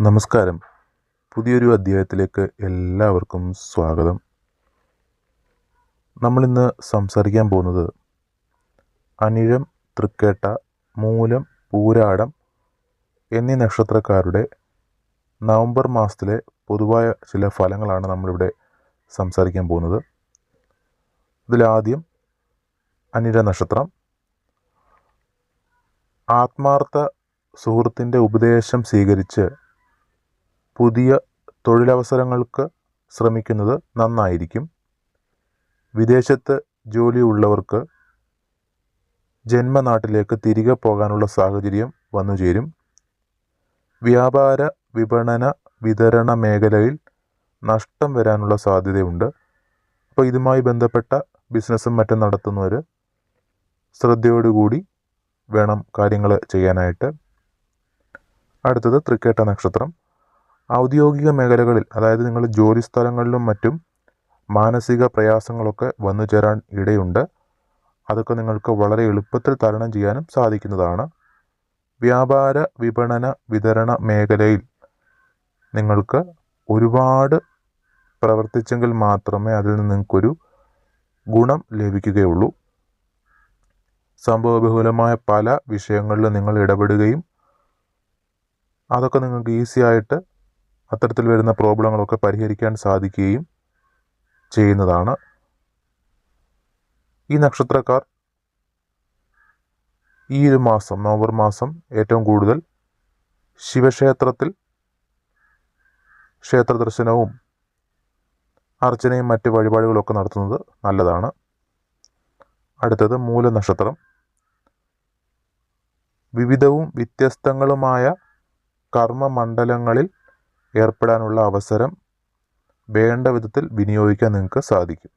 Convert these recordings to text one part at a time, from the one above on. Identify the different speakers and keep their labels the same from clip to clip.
Speaker 1: നമസ്കാരം. പുതിയൊരു അധ്യായത്തിലേക്ക് എല്ലാവർക്കും സ്വാഗതം. നമ്മളിന്ന് സംസാരിക്കാൻ പോകുന്നത് അനിഴം തൃക്കേട്ട മൂലം പൂരാടം എന്നീ നക്ഷത്രക്കാരുടെ നവംബർ മാസത്തിലെ പൊതുവായ ചില ഫലങ്ങളാണ് നമ്മളിവിടെ സംസാരിക്കാൻ പോകുന്നത്. ഇതിലാദ്യം അനിഴ നക്ഷത്രം. ആത്മാർത്ഥ സുഹൃത്തിന്റെ ഉപദേശം സ്വീകരിച്ച് പുതിയ തൊഴിലവസരങ്ങൾക്ക് ശ്രമിക്കുന്നത് നന്നായിരിക്കും. വിദേശത്ത് ജോലിയുള്ളവർക്ക് ജന്മനാട്ടിലേക്ക് തിരികെ പോകാനുള്ള സാഹചര്യം വന്നുചേരും വ്യാപാര വിപണന വിതരണ മേഖലയിൽ നഷ്ടം വരാനുള്ള സാധ്യതയുണ്ട്. അപ്പോൾ ഇതുമായി ബന്ധപ്പെട്ട ബിസിനസ്സും മറ്റും നടത്തുന്നവർ ശ്രദ്ധയോടുകൂടി വേണം കാര്യങ്ങൾ ചെയ്യാനായിട്ട്. അടുത്തത് തൃക്കേട്ട നക്ഷത്രം. ഔദ്യോഗിക മേഖലകളിൽ അതായത് നിങ്ങൾ ജോലി സ്ഥലങ്ങളിലും മറ്റും മാനസിക പ്രയാസങ്ങളൊക്കെ വന്നു ചേരാൻ ഇടയുണ്ട്. അതൊക്കെ നിങ്ങൾക്ക് വളരെ എളുപ്പത്തിൽ തരണം ചെയ്യാനും സാധിക്കുന്നതാണ്. വ്യാപാര വിപണന വിതരണ മേഖലയിൽ നിങ്ങൾക്ക് ഒരുപാട് പ്രവർത്തിച്ചെങ്കിൽ മാത്രമേ അതിൽ നിന്ന് നിങ്ങൾക്കൊരു ഗുണം ലഭിക്കുകയുള്ളൂ. സംഭവബഹുലമായ പല വിഷയങ്ങളിലും നിങ്ങൾ ഇടപെടുകയും അതൊക്കെ നിങ്ങൾക്ക് ഈസി ആയിട്ട് അത്തരത്തിൽ വരുന്ന പ്രോബ്ലങ്ങളൊക്കെ പരിഹരിക്കാൻ സാധിക്കുകയും ചെയ്യുന്നതാണ്. ഈ നക്ഷത്രക്കാർ ഈ ഒരു മാസം നവംബർ മാസം ഏറ്റവും കൂടുതൽ ശിവക്ഷേത്രത്തിൽ ക്ഷേത്ര ദർശനവും അർച്ചനയും മറ്റ് വഴിപാടുകളൊക്കെ നടത്തുന്നത് നല്ലതാണ്. അടുത്തത് മൂലനക്ഷത്രം വിവിധവും വ്യത്യസ്തങ്ങളുമായ കർമ്മമണ്ഡലങ്ങളിൽ ഏർപ്പെടാനുള്ള അവസരം വേണ്ട വിധത്തിൽ വിനിയോഗിക്കാൻ നിങ്ങൾക്ക് സാധിക്കും.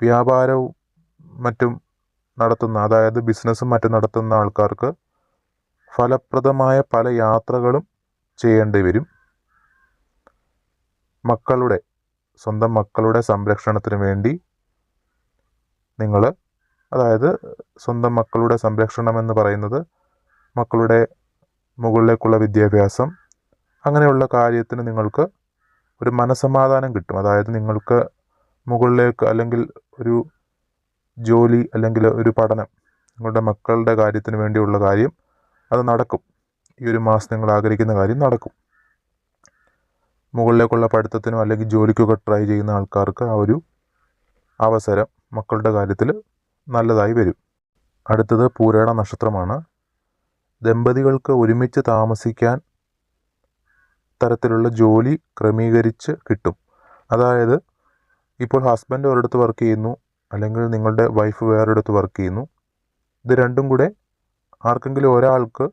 Speaker 1: വ്യാപാരവും മറ്റും നടത്തുന്ന അതായത് ബിസിനസ്സും മറ്റും നടത്തുന്ന ആൾക്കാർക്ക് ഫലപ്രദമായ പല യാത്രകളും ചെയ്യേണ്ടി വരും. മക്കളുടെ സ്വന്തം മക്കളുടെ സംരക്ഷണത്തിന് വേണ്ടി നിങ്ങൾ അതായത് സ്വന്തം മക്കളുടെ സംരക്ഷണം എന്ന് പറയുന്നത് മക്കളുടെ മുകളിലേക്കുള്ള വിദ്യാഭ്യാസം അങ്ങനെയുള്ള കാര്യത്തിന് നിങ്ങൾക്ക് ഒരു മനസമാധാനം കിട്ടും. അതായത് നിങ്ങൾക്ക് മുകളിലേക്ക് അല്ലെങ്കിൽ ഒരു ജോലി അല്ലെങ്കിൽ ഒരു പഠനം നിങ്ങളുടെ മക്കളുടെ കാര്യത്തിന് വേണ്ടിയുള്ള കാര്യം അത് നടക്കും. ഈ ഒരു മാസം നിങ്ങൾ ആഗ്രഹിക്കുന്ന കാര്യം നടക്കും. മുകളിലേക്കുള്ള പഠിത്തത്തിനോ അല്ലെങ്കിൽ ജോലിക്കൊക്കെ ട്രൈ ചെയ്യുന്ന ആൾക്കാർക്ക് ആ ഒരു അവസരം മക്കളുടെ കാര്യത്തിൽ നല്ലതായി വരും. അടുത്തത് പൂരേണ നക്ഷത്രമാണ്. ദമ്പതികൾക്ക് ഒരുമിച്ച് താമസിക്കാൻ തരത്തിലുള്ള ജോലി ക്രമീകരിച്ച് കിട്ടും. അതായത് ഇപ്പോൾ ഹസ്ബൻഡ് ഒരിടത്ത് വർക്ക് ചെയ്യുന്നു അല്ലെങ്കിൽ നിങ്ങളുടെ വൈഫ് വേറൊരിടത്ത് വർക്ക് ചെയ്യുന്നു. ഇത് രണ്ടും കൂടെ ആർക്കെങ്കിലും ഒരാൾക്ക്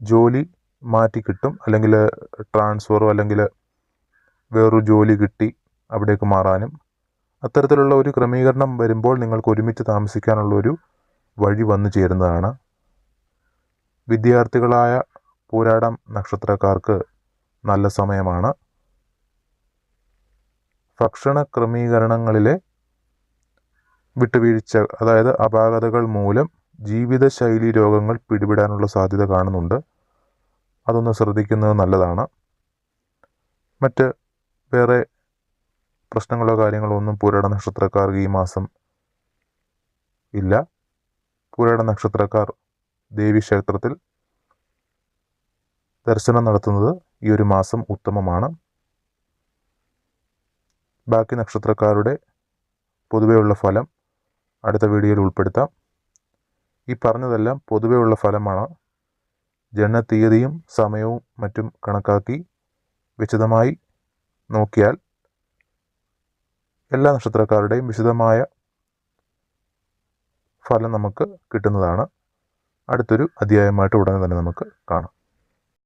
Speaker 1: ജോലി മാറ്റി കിട്ടും അല്ലെങ്കിൽ ട്രാൻസ്ഫറോ അല്ലെങ്കിൽ വേറൊരു ജോലി കിട്ടി അവിടേക്ക് മാറാനും. അത്തരത്തിലുള്ള ഒരു ക്രമീകരണം വരുമ്പോൾ നിങ്ങൾക്ക് ഒരുമിച്ച് താമസിക്കാനുള്ള ഒരു വഴി വന്നു ചേരുന്നതാണ്. വിദ്യാർത്ഥികളായ പോരാടം നക്ഷത്രക്കാർക്ക് നല്ല സമയമാണ്. ഭക്ഷണ ക്രമീകരണങ്ങളിലെ വിട്ടുവീഴ്ച അതായത് അപാകതകൾ മൂലം ജീവിതശൈലി രോഗങ്ങൾ പിടിപെടാനുള്ള സാധ്യത കാണുന്നുണ്ട്. അതൊന്ന് ശ്രദ്ധിക്കുന്നത് നല്ലതാണ്. മറ്റ് വേറെ പ്രശ്നങ്ങളോ കാര്യങ്ങളോ ഒന്നും പുരട നക്ഷത്രക്കാർക്ക് ഈ മാസം ഇല്ല. പുരട നക്ഷത്രക്കാർ ദേവീക്ഷേത്രത്തിൽ ദർശനം നടത്തുന്നത് ഈ ഒരു മാസം ഉത്തമമാണ്. ബാക്കി നക്ഷത്രക്കാരുടെ പൊതുവെയുള്ള ഫലം അടുത്ത വീഡിയോയിൽ ഉൾപ്പെടുത്താം. ഈ പറഞ്ഞതെല്ലാം പൊതുവെയുള്ള ഫലമാണ്. ജനനത്തീയതിയും സമയവും മറ്റും കണക്കാക്കി വിശദമായി നോക്കിയാൽ എല്ലാ നക്ഷത്രക്കാരുടെയും വിശദമായ ഫലം നമുക്ക് കിട്ടുന്നതാണ്. അടുത്തൊരു അധ്യായമായിട്ട് ഉടനെ തന്നെ നമുക്ക് കാണാം.